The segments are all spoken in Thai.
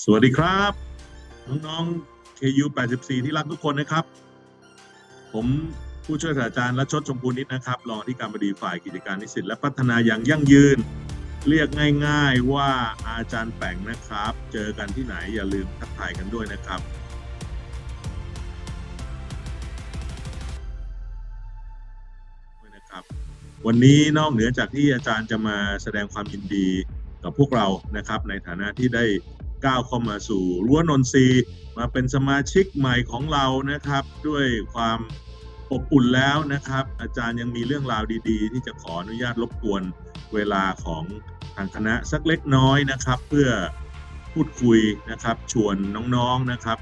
สวัสดีครับ น้องๆ KU 84 ที่รักทุกคนนะครับ ผมผู้ช่วยศาสตราจารย์รัชชดชมพูนิตนะครับ รองที่การบดีฝ่ายกิจการนิสิตและพัฒนาอย่างยั่งยืน เรียกง่ายๆว่าอาจารย์แปงนะครับ เจอกันที่ไหนอย่าลืมทักทายกันด้วยนะครับด้วยนะครับวันนี้นอกเหนือจากที่อาจารย์จะมาแสดงความยินดีกับพวกเรานะครับ ในฐานะที่ได้ ก้าวเข้ามาสู่รั้วนนทรีมาเป็นสมาชิกใหม่ของเรานะครับ ด้วยความอบอุ่นแล้วนะครับ อาจารย์ยังมีเรื่องราวดีๆ ที่จะขออนุญาตรบกวนเวลาของทางคณะสักเล็กน้อยนะครับ เพื่อพูดคุยนะครับ ชวนน้องๆนะครับ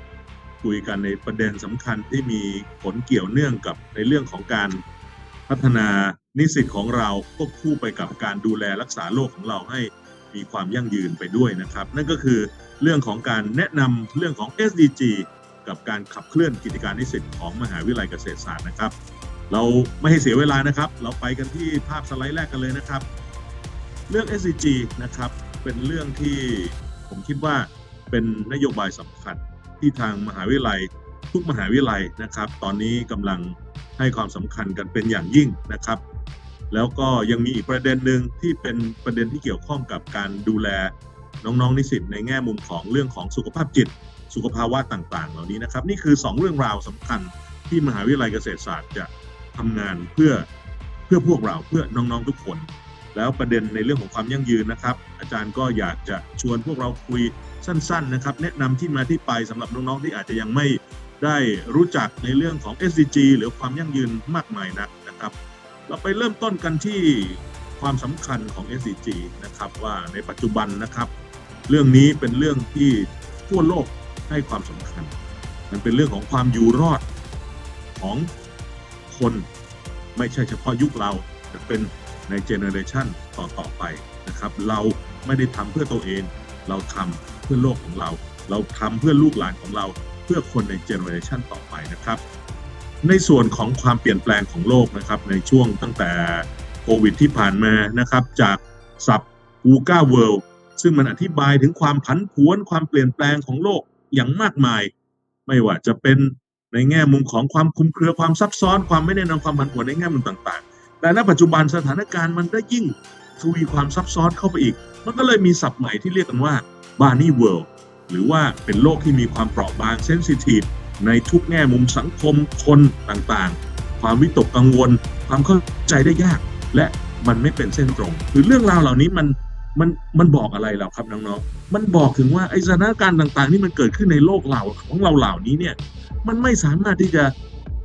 คุยกันในประเด็นสำคัญที่มีผลเกี่ยวเนื่องกับในเรื่องของการพัฒนานิสิตของเราควบคู่ไปกับการดูแลรักษาโลกของเราให้มีความยั่งยืนไปด้วยนะครับ นั่นก็คือ เรื่องของการแนะนำเรื่องของ SDG กับการขับเคลื่อนกิจการนิสิตของมหาวิทยาลัยเกษตรศาสตร์นะครับ เราไม่ให้เสียเวลานะครับ เราไปกันที่ภาพสไลด์แรกกันเลยนะครับ เรื่อง SDG นะครับเป็นเรื่องที่ผมคิดว่าเป็นนโยบายสำคัญที่ทางมหาวิทยาลัยทุกมหาวิทยาลัยนะครับ ตอนนี้กำลังให้ความสำคัญกันเป็นอย่างยิ่งนะครับ แล้วก็ยังมีอีกประเด็นหนึ่งที่เป็นประเด็นที่เกี่ยวข้องกับการดูแล น้องๆนิสิตในแง่มุมของเรื่องของสุขภาพจิต สุขภาวะต่างๆ เหล่านี้นะครับ นี่คือ 2 เรื่องราวสำคัญที่มหาวิทยาลัยเกษตรศาสตร์จะทำงานเพื่อเพื่อพวกเราเพื่อน้องๆทุกคน แล้วประเด็นในเรื่องของความยั่งยืนนะครับ อาจารย์ก็อยากจะชวนพวกเราคุยสั้นๆนะครับแนะนำที่มาที่ไปสำหรับน้องๆที่อาจจะยังไม่ได้รู้จักในเรื่องของ SDG หรือความยั่งยืนมากมายนักนะครับ เราไปเริ่มต้นกันที่ความสำคัญของ SDG นะครับว่าในปัจจุบันนะครับ เรื่องนี้เป็นเรื่องที่ทั่วโลกให้ความสำคัญ มันเป็นเรื่องของความอยู่รอดของคนไม่ใช่เฉพาะยุคเราแต่เป็นในเจเนอเรชันต่อๆไปนะครับ เราไม่ได้ทำเพื่อตัวเอง เราทำเพื่อโลกของเรา เราทำเพื่อลูกหลานของเรา เพื่อคนในเจเนอเรชันต่อไปนะครับ ในส่วนของความเปลี่ยนแปลงของโลกนะครับในช่วงตั้งแต่โควิดที่ผ่านมานะครับ จากศัพท์ w ูก้าเวิลด์ ซึ่งมันอธิบายถึงความผันผวนความเปลี่ยนแปลงของโลกอย่างมากมาย ไม่ว่าจะเป็นในแง่มุมของความคุมเครือความซับซ้อนความไม่แน่นอนความผันผวนในแง่มุมต่างๆ แต่ณปัจจุบันสถานการณ์มันได้ยิ่งทวีความซับซ้อนเข้าไปอีก มันก็เลยมีศัพท์ใหม่ที่เรียกกันว่า Barney World หรือว่าเป็นโลกที่มีความเปราะบางเซนซิทีฟในทุกแง่มุมสังคมคนต่างๆ ความวิตกกังวล ความเข้าใจได้ยาก และมันไม่เป็นเส้นตรง คือเรื่องราวเหล่านี้มัน มันมันบอกอะไรเราครับน้องๆ มันบอกถึงว่าไอสถานการณ์ต่างๆที่มันเกิดขึ้นในโลกเราของเราเหล่านี้เนี่ย มันไม่สามารถที่จะ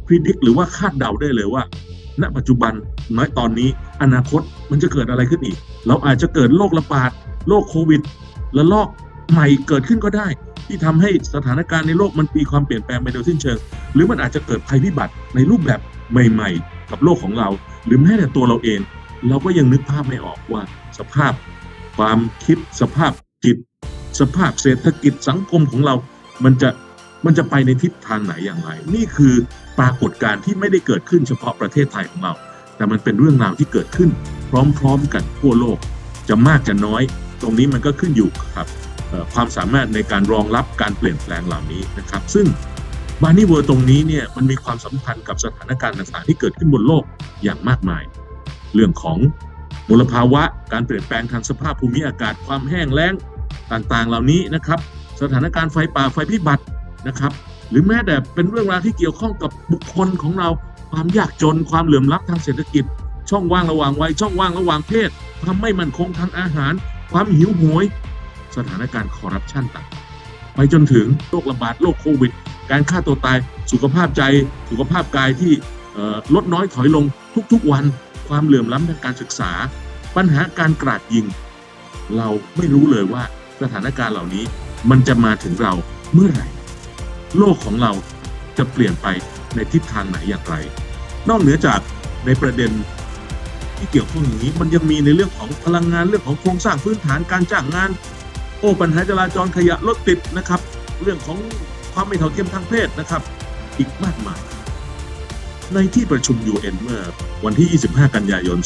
พิจิตหรือว่าคาดเดาได้เลยว่า ณ ปัจจุบันน้อยตอนนี้ อนาคตมันจะเกิดอะไรขึ้นอีก เราอาจจะเกิดโรคระบาดโรคโควิดและลอกใหม่เกิดขึ้นก็ได้ ที่ทำให้สถานการณ์ในโลกมันมีความเปลี่ยนแปลงไปโดยสิ้นเชิง หรือมันอาจจะเกิดภัยพิบัติในรูปแบบใหม่ ๆ กับโลกของเรา หรือแม้แต่ตัวเราเอง เราก็ยังนึกภาพไม่ออกว่าสภาพ ความคิดสภาพจิต สภาพเศรษฐกิจสังคมของเรา มันจะมันจะไปในทิศทางไหนอย่างไร นี่คือปรากฏการณ์ที่ไม่ได้เกิดขึ้นเฉพาะประเทศไทยของเรา แต่มันเป็นเรื่องราวที่เกิดขึ้น พร้อมๆกันทั่วโลก จะมากจะน้อย ตรงนี้มันก็ขึ้นอยู่กับความสามารถในการรองรับการเปลี่ยนแปลงเหล่านี้นะครับ ซึ่งบานี่เวอร์ตรงนี้เนี่ยมันมีความสัมพันธ์กับสถานการณ์ต่างๆที่เกิดขึ้นบนโลกอย่างมากมาย เรื่องของ มลภาวะ การเปลี่ยนแปลงทางสภาพภูมิอากาศความแห้งแล้งต่างๆ เหล่านี้นะครับ สถานการณ์ไฟป่าไฟพิบัตินะครับ หรือแม้แต่เป็นเรื่องราวที่เกี่ยวข้องกับบุคคลของเราความยากจนความเหลื่อมล้ำทางเศรษฐกิจ ช่องว่างระหว่างวัยช่องว่างระหว่างเพศ ความไม่มั่นคงทางอาหาร ความหิวโหย สถานการณ์คอร์รัปชันต่างไปจนถึงโรคระบาดโรคโควิด การฆ่าตัวตาย สุขภาพใจ สุขภาพกายที่ลดน้อยถอยลงทุกๆวัน ความเหลื่อมล้ำทางการศึกษา ปัญหาการกราดยิง เราไม่รู้เลยว่าสถานการณ์เหล่านี้มันจะมาถึงเราเมื่อไหร่ โลกของเราจะเปลี่ยนไปในทิศทางไหนอย่างไร นอกเหนือจากในประเด็นที่เกี่ยวข้องอย่างนี้ มันยังมีในเรื่องของพลังงานเรื่องของโครงสร้างพื้นฐานการจ้างงาน โอ้ปัญหาจราจรขยะรถติดนะครับ เรื่องของความไม่เท่าเทียมทางเพศนะครับ อีกมากมาย ในที่ประชุม UN เมื่อวันที่ 25 กันยายน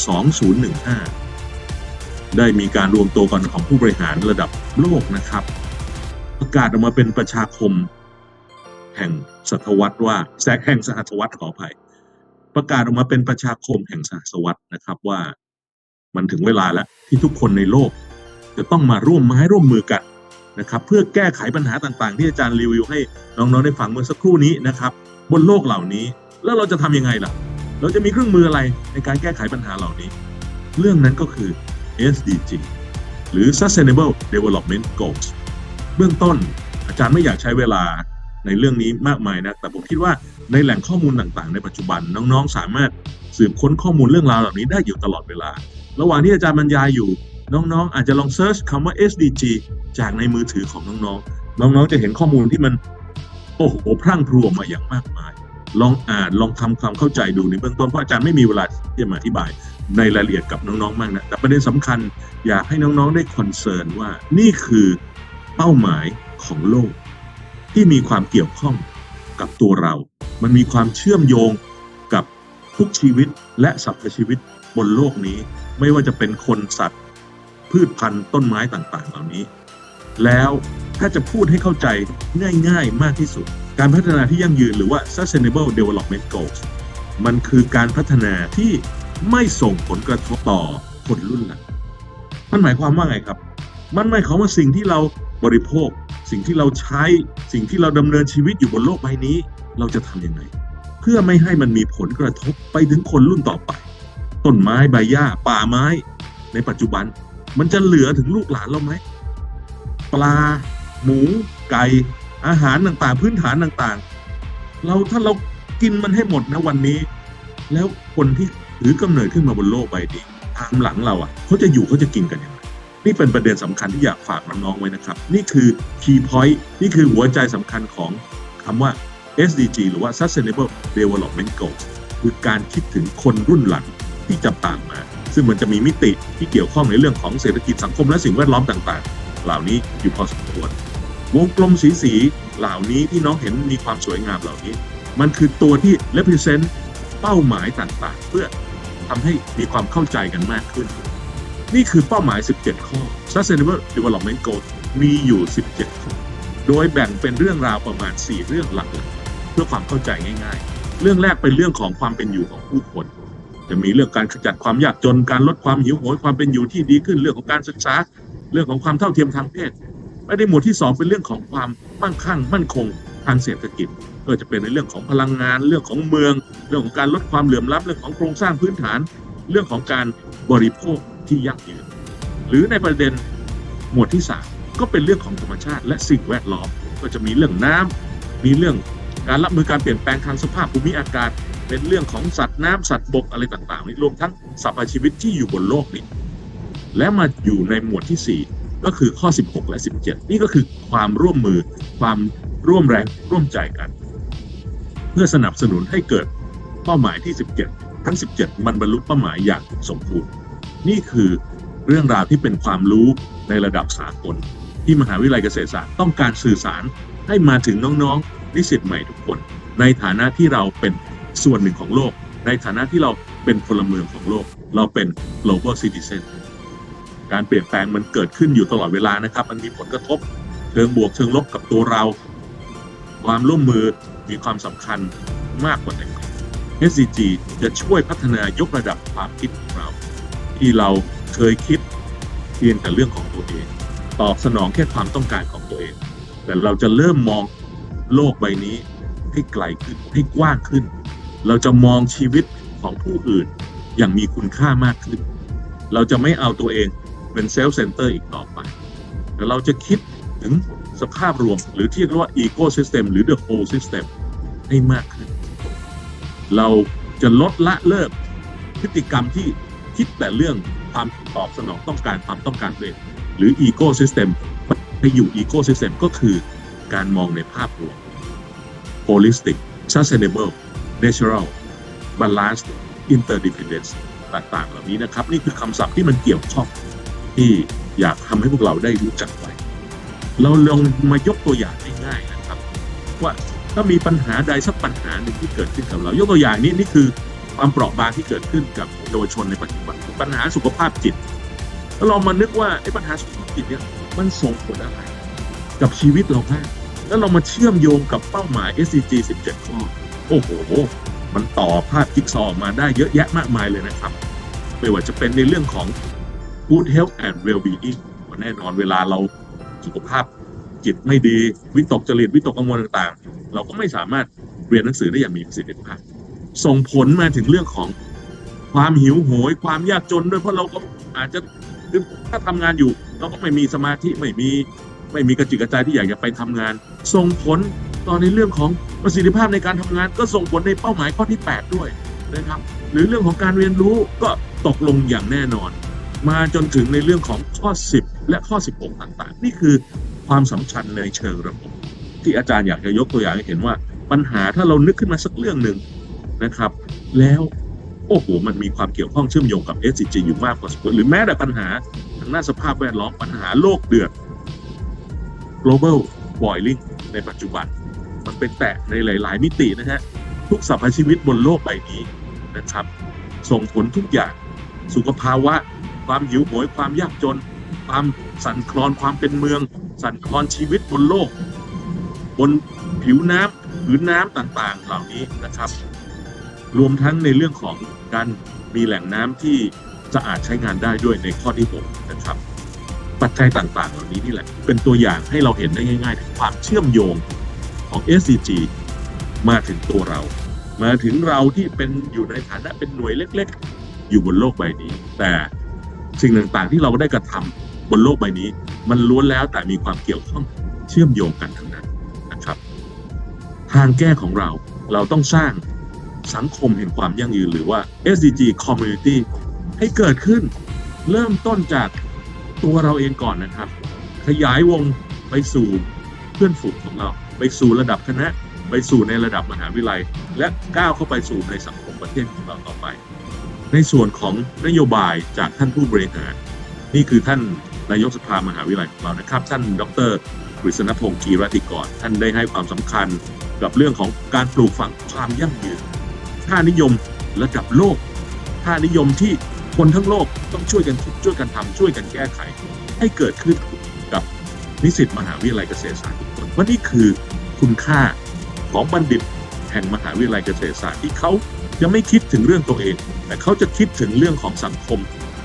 2015 ได้มีการรวมตัวกันของผู้บริหารระดับโลกนะครับ ประกาศออกมาเป็นประชาคม แห่งศตวรรษว่าแสกแห่งสหัสวรรษขออภัย ประกาศออกมาเป็นประชาคมแห่งสหัสวรรษนะครับว่า มันถึงเวลาแล้วที่ทุกคนในโลก จะต้องมาร่วมไม้ร่วมมือกันนะครับเพื่อแก้ไขปัญหาต่างๆ ที่อาจารย์รีวิวให้น้องๆได้ฟังเมื่อสักครู่นี้นะครับ บนโลกเหล่านี้ แล้วเราจะทำยังไงล่ะ เราจะมีเครื่องมืออะไรในการแก้ไขปัญหาเหล่านี้ เรื่องนั้นก็คือ SDG หรือ Sustainable Development Goals เบื้องต้นอาจารย์ไม่อยากใช้เวลาในเรื่องนี้มากมายนะ แต่ผมคิดว่าในแหล่งข้อมูลต่างๆ ในปัจจุบันน้องๆ สามารถสืบค้นข้อมูลเรื่องราวเหล่านี้ได้อยู่ตลอดเวลา ระหว่างที่อาจารย์บรรยายอยู่น้องๆ อาจจะลองเซิร์ชคำว่า SDG จากในมือถือของน้องๆ น้องๆ จะเห็นข้อมูลที่มัน โอ้โหพรั่งพรูออกมาอย่างมากมาย ลองอ่านลองทำความเข้าใจดูในเบื้องต้นเพราะอาจารย์ไม่มีเวลาที่จะมาอธิบายในรายละเอียดกับน้องๆมากนะแต่ประเด็นสำคัญอยากให้น้องๆได้คอนเซิร์นว่านี่คือเป้าหมายของโลก ที่มีความเกี่ยวข้องกับตัวเรา มันมีความเชื่อมโยงกับทุกชีวิตและสรรพชีวิตบนโลกนี้ ไม่ว่าจะเป็นคนสัตว์ พืชพันธุ์ต้นไม้ต่างๆ เหล่านี้ แล้วถ้าจะพูดให้เข้าใจง่าย ๆ มากที่สุด การพัฒนาที่ยั่งยืนหรือว่า sustainable development goals มันคือการพัฒนาที่ไม่ส่งผลกระทบต่อคนรุ่นหลังมันหมายความว่าไงครับ มันหมายความว่าสิ่งที่เราบริโภค สิ่งที่เราใช้สิ่งที่เราดำเนินชีวิตอยู่บนโลกใบนี้ เราจะทำยังไง เพื่อไม่ให้มันมีผลกระทบไปถึงคนรุ่นต่อไป ต้นไม้ใบหญ้า ป่าไม้ ในปัจจุบัน มันจะเหลือถึงลูกหลานเราไหมปลา หมู ไก่ อาหารต่างๆ พื้นฐานต่างๆ เราถ้าเรากินมันให้หมดนะวันนี้ แล้วคนที่ถือกำเนิดขึ้นมาบนโลกใบนี้ตามหลังเราอะเขาจะอยู่เขาจะกินกันยังไงนี่เป็นประเด็นสำคัญที่อยากฝากน้องๆไว้นะครับ นี่คือ key point นี่คือหัวใจสำคัญของคำว่า SDG หรือว่า Sustainable Development Goals คือการคิดถึงคนรุ่นหลังที่จะตามมา ซึ่งมันจะมีมิติที่เกี่ยวข้องในเรื่องของเศรษฐกิจสังคมและสิ่งแวดล้อมต่างๆ เหล่านี้อยู่พอสมควร วงกลมสีสีเหล่านี้ที่น้องเห็นมีความสวยงามเหล่านี้ มันคือตัวที่ represent เป้าหมายต่างๆ เพื่อทำให้มีความเข้าใจกันมากขึ้น นี่คือเป้าหมาย 17 ข้อ Sustainable Development Goals มีอยู่ 17 ข้อ โดยแบ่งเป็นเรื่องราวประมาณ 4 เรื่องหลักๆเพื่อความเข้าใจง่ายๆ เรื่องแรกเป็นเรื่องของความเป็นอยู่ของผู้คนจะมีเรื่องการขจัดความยากจนการลดความหิวโหยความเป็นอยู่ที่ดีขึ้นเรื่องของการศึกษา เรื่องของความเท่าเทียมทางเพศ ไม่ได้หมวดที่ 2 เป็นเรื่องของความมั่งคั่งมั่นคงทางเศรษฐกิจก็จะเป็นในเรื่องของพลังงานเรื่องของเมือง เรื่องของการลดความเหลื่อมล้ำเรื่องของโครงสร้างพื้นฐาน เรื่องของการบริโภคที่ยั่งยืน หรือในประเด็นหมวดที่ 3 ก็เป็นเรื่องของธรรมชาติ และสิ่งแวดล้อมก็จะมีเรื่องน้ำมีเรื่องการรับมือการเปลี่ยนแปลงทางสภาพภูมิอากาศ เป็นเรื่องของสัตว์น้ำสัตว์บกอะไรต่างๆนี่รวมทั้งสรรพชีวิตที่อยู่บนโลกนี้และมาอยู่ในหมวดที่4 ก็คือข้อ 16 และ 17 นี่ก็คือความร่วมมือความร่วมแรงร่วมใจกัน เพื่อสนับสนุนให้เกิดเป้าหมายที่ 17 ทั้ง 17 มันบรรลุเป้าหมายอย่างสมบูรณ์ นี่คือเรื่องราวที่เป็นความรู้ในระดับสากล ที่มหาวิทยาลัยเกษตรศาสตร์ต้องการสื่อสารให้มาถึงน้องๆนิสิตใหม่ทุกคน ในฐานะที่เราเป็นส่วนหนึ่งของโลก ในฐานะที่เราเป็นพลเมืองของโลก เราเป็น global citizen การเปลี่ยนแปลงมันเกิดขึ้นอยู่ตลอดเวลานะครับ มันมีผลกระทบเชิงบวกเชิงลบกับตัวเรา ความร่วมมือมีความสำคัญมากกว่าแต่ก่อน SCG จะช่วยพัฒนายกระดับความคิดของเรา ที่เราเคยคิดเพียงแต่เรื่องของตัวเอง ตอบสนองแค่ความต้องการของตัวเอง แต่เราจะเริ่มมองโลกใบนี้ให้ไกลขึ้นให้กว้างขึ้น เราจะมองชีวิตของผู้อื่นอย่างมีคุณค่ามากขึ้น เราจะไม่เอาตัวเอง เป็นเซลฟ์เซนเตอร์อีกต่อไปแต่เราจะคิดถึงสภาพรวมหรือที่เรียกว่าอีโค y ิสเต็มหรือ the whole system ให้มากขึ้น เราจะลดละเลิกพฤติกรรมที่คิดแต่เรื่องความตอบสนองต้องการความต้องการเองหรืออีโค y ิสเต็มไปอยู่อีโค y ิสเต็มก็คือการมองในภาพรวม holistic sustainable natural balance interdependence ต่างๆ เหล่านี้นะครับ นี่คือคำศัพท์ที่มันเกี่ยวข้อง ที่อยากทำให้พวกเราได้รู้จักไว้เราลองมายกตัวอย่างง่ายๆนะครับ ว่าถ้ามีปัญหาใดสักปัญหาหนึ่งที่เกิดขึ้นกับเรา ยกตัวอย่างนี้นี่คือความเปราะบางที่เกิดขึ้นกับเยาวชนในปัจจุบันปัญหาสุขภาพจิตแล้วเรามานึกว่าไอ้ปัญหาสุขภาพจิตเนี่ยมันส่งผลอะไร กับชีวิตเรามากแล้วเรามาเชื่อมโยงกับเป้าหมาย SDG 17 ข้อ โอ้โห มันต่อภาพจิ๊กซอว์มาได้เยอะแยะมากมายเลยนะครับ ไม่ว่าจะเป็นในเรื่องของ good health and well-being แน่นอนเวลาเราสุขภาพจิตไม่ดี วิตกจริตวิตกกังวลต่างๆ เราก็ไม่สามารถเรียนหนังสือได้อย่างมีประสิทธิภาพ ส่งผลมาถึงเรื่องของความหิวโหย ความยากจนด้วยเพราะเราก็อาจจะถ้าทำงานอยู่ เราก็ไม่มีสมาธิไม่มีไม่มีกระจิกกระใจที่อยากจะไปทำงาน ส่งผลต่อในเรื่องของประสิทธิภาพในการทำงาน ก็ส่งผลในเป้าหมายข้อที่ 8 ด้วยนะครับ หรือเรื่องของการเรียนรู้ก็ตกลงอย่างแน่นอน มาจนถึงในเรื่องของข้อ 10 และข้อ 16 ต่างๆ นี่คือความสำคัญในเชิงระบบ ที่อาจารย์อยากจะยกตัวอย่างให้เห็นว่าปัญหาถ้าเรานึกขึ้นมาสักเรื่องหนึ่งนะครับ แล้วโอ้โหมันมีความเกี่ยวข้องเชื่อมโยงกับ SCG อยู่มากพอสมควรหรือแม้แต่ปัญหาทางด้านสภาพแวดล้อมปัญหาโลกเดือด global boiling ในปัจจุบัน มันเป็นแตะในหลาย ๆ มิตินะฮะทุกสรรพชีวิตบนโลกใบนี้นะครับ ส่งผลทุกอย่างสุขภาวะ ความหิวโหยความยากจน ความสั่นคลอนความเป็นเมือง สั่นคลอนชีวิตบนโลก บนผิวน้ำผืนน้ำต่างๆ เหล่านี้นะครับ รวมทั้งในเรื่องของการมีแหล่งน้ำที่สะอาดใช้งานได้ด้วยในข้อที่6นะครับ ปัจจัยต่างๆ เหล่านี้นี่แหละ เป็นตัวอย่างให้เราเห็นได้ง่ายๆถึงความเชื่อมโยงของ SCG มาถึงตัวเรา มาถึงเราที่เป็นอยู่ในฐานะเป็นหน่วยเล็ก ๆ อยู่บนโลกใบนี้ แต่ สิ่งต่างๆ ที่เราได้กระทำบนโลกใบนี้ มันล้วนแล้วแต่มีความเกี่ยวข้องเชื่อมโยงกันทั้งนั้นนะครับ ทางแก้ของเราเราต้องสร้างสังคมแห่งความยั่งยืนหรือว่า SDG Community ให้เกิดขึ้น เริ่มต้นจากตัวเราเองก่อนนะครับ ขยายวงไปสู่เพื่อนฝูงของเรา ไปสู่ระดับคณะ ไปสู่ในระดับมหาวิทยาลัย และก้าวเข้าไปสู่ในสังคมประเทศของเราต่อไป ในส่วนของนโยบายจากท่านผู้บริหาร นี่คือท่านนายกสภามหาวิทยาลัยของเรานะครับ ท่านดรกฤษณพงศ์กีรติกรท่านได้ให้ความสำคัญกับเรื่องของการปลูกฝังความยั่งยืนค่านิยมระดับโลกค่านิยมที่คนทั้งโลกต้องช่วยกันคิดช่วยกันทำช่วยกันแก้ไข ให้เกิดขึ้นกับนิสิตมหาวิทยาลัยเกษตรศาสตร์ทุกคนว่านี่คือคุณค่าของบัณฑิต แห่งมหาวิทยาลัยเกษตรศาสตร์ที่เขาจะไม่คิดถึงเรื่องตัวเอง แต่เขาจะคิดถึงเรื่องของสังคม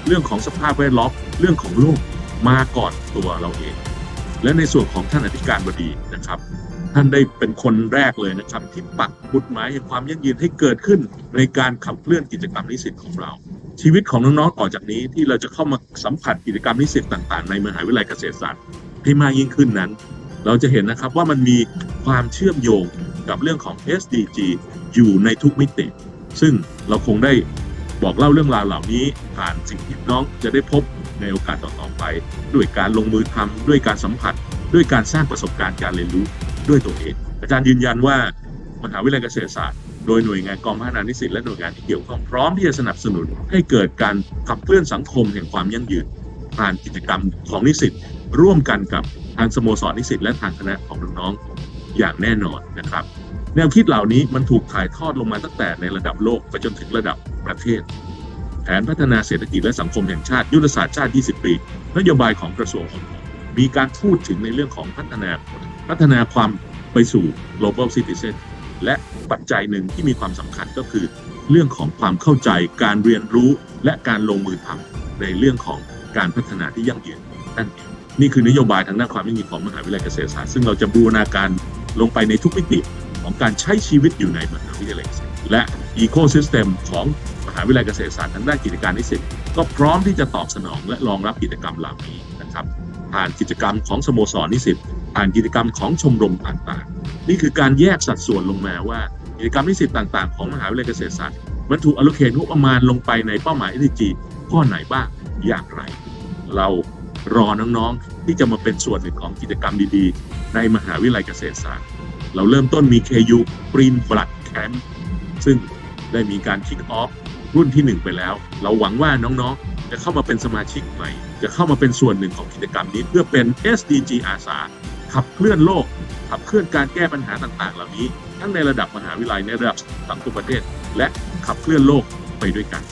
เรื่องของสภาพแวดล้อมเรื่องของโลกมาก่อนตัวเราเอง และในส่วนของท่านอธิการบดีนะครับ ท่านได้เป็นคนแรกเลยนะครับ ที่ปักบุตหมายแห่งความยั่งยืนให้เกิดขึ้นในการขับเคลื่อนกิจกรรมนิสิตของเรา ชีวิตของน้องๆต่อจากนี้ที่เราจะเข้ามาสัมผัสกิจกรรมนิสิตต่าง ๆ ในมหาวิทยาลัยเกษตรศาสตร์ให้มากยิ่งขึ้นนั้น เราจะเห็นนะครับว่ามันมีความเชื่อมโยงกับเรื่องของ SDG อยู่ในทุกมิติ ซึ่งเราคงได้บอกเล่าเรื่องราวเหล่านี้ผ่านสิ่งที่น้องจะได้พบในโอกาสต่อๆไป ด้วยการลงมือทำด้วยการสัมผัส ด้วยการสร้างประสบการณ์การเรียนรู้ด้วยตัวเอง อาจารย์ยืนยันว่ามหาวิทยาลัยเกษตรศาสตร์โดยหน่วยงานกองพัฒนานิสิตและหน่วยงานที่เกี่ยวข้องพร้อมที่จะสนับสนุนให้เกิดการขับเคลื่อนสังคมแห่งความยั่งยืนผ่านกิจกรรมของนิสิตร่วมกันกับ ทางสโมสรนิสิตและทางคณะของน้องๆอย่างแน่นอนนะครับ แนวคิดเหล่านี้มันถูกถ่ายทอดลงมาตั้งแต่ในระดับโลกไปจนถึงระดับประเทศ แผนพัฒนาเศรษฐกิจและสังคมแห่งชาติยุทธศาสตร์ชาติ 20 ปี นโยบายของกระทรวงมมีการพูดถึงในเรื่องของพัฒนาพัฒนาความไปสู่ global citizen และปัจจัยหนึ่งที่มีความสำคัญก็คือ เรื่องของความเข้าใจการเรียนรู้และการลงมือทำในเรื่องของการพัฒนาที่ยั่งยืนนั่นเอง นี่คือนโยบายทางด้านความยั่งยืนของมหาวิทยาลัยเกษตรศาสตร์ซึ่งเราจะบูรณาการลงไปในทุกมิติของการใช้ชีวิตอยู่ในมหาวิทยาลัยเกษตรและ ecosystem ของมหาวิทยาลัยเกษตรศาสตร์ทางด้านกิจการนิสิตก็พร้อมที่จะตอบสนองและรองรับกิจกรรมเหล่านี้นะครับผ่านกิจกรรมของสโมสรนิสิตผ่านกิจกรรมของชมรมต่างๆ นี่คือการแยกสัดส่วนลงมาว่ากิจกรรมนิสิตต่างๆ ของมหาวิทยาลัยเกษตรศาสตร์มันถูกอล c a t e งบประมาณลงไปในเป้าหมาย SDG ข้อไหนบ้างอย่างไร เรา รอน้องๆ ที่จะมาเป็นส่วนหนึ่งของกิจกรรมดีๆ ในมหาวิทยาลัยเกษตรศาสตร์ เราเริ่มต้นมี KU Green Blood Camp ซึ่งได้มีการ kick off รุ่นที่ 1 ไปแล้ว เราหวังว่าน้องๆ จะเข้ามาเป็นสมาชิกใหม่ จะเข้ามาเป็นส่วนหนึ่งของกิจกรรมนี้ เพื่อเป็น SDG อาสาขับเคลื่อนโลก ขับเคลื่อนการแก้ปัญหาต่างๆ เหล่านี้ ทั้งในระดับมหาวิทยาลัยในระดับสังคมประเทศ และขับเคลื่อนโลกไปด้วยกัน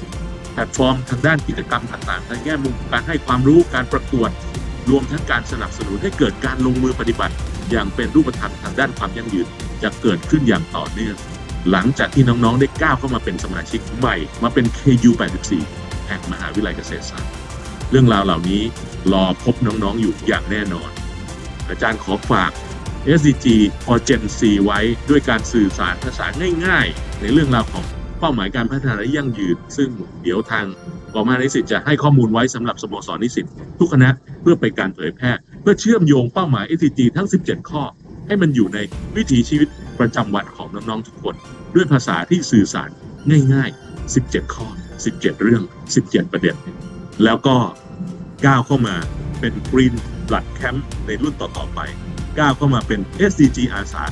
แพลตฟอร์มทางด้านกิจกรรมต่างๆในแง่มุมการให้ความรู้การประกวด รวมทั้งการสนับสนุนให้เกิดการลงมือปฏิบัติ อย่างเป็นรูปธรรมทางด้านความยั่งยืนจะเกิดขึ้นอย่างต่อเนื่อง หลังจากที่น้องๆได้ก้าวเข้ามาเป็นสมาชิกใหม่ มาเป็น KU 84แห่งมหาวิทยาลัยเกษตรศาสตร์ เรื่องราวเหล่านี้รอพบน้องๆอยู่อย่างแน่นอน อาจารย์ขอฝาก SDG or Gen C ไว้ด้วยการสื่อสารภาษาง่าย ๆ ในเรื่องราวของ เป้าหมายการพัฒนาและยั่งยืน ซึ่งเดี๋ยวทางกองมหานิสิตจะให้ข้อมูลไว้สำหรับสโมสรนิสิตทุกคณะเพื่อไปการเผยแพร่ เพื่อเชื่อมโยงเป้าหมาย SDG ทั้ง 17 ข้อ ให้มันอยู่ในวิถีชีวิตประจำวันของน้องๆทุกคน ด้วยภาษาที่สื่อสารง่าย ๆ 17 ข้อ 17 เรื่อง 17 ประเด็นแล้วก็ก้าวเข้ามาเป็น Green Blood Camp ในรุ่นต่อๆไปก้าวเข้ามาเป็น SDG อาสา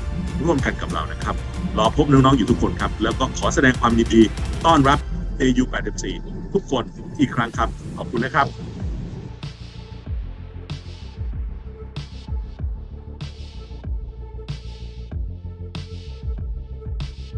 ร่วมกันกับเรานะครับ รอพบน้องๆอยู่ทุกคนครับ แล้วก็ขอแสดงความยินดีต้อนรับ AU 84 ทุกคนอีกครั้งครับ ขอบคุณนะครับ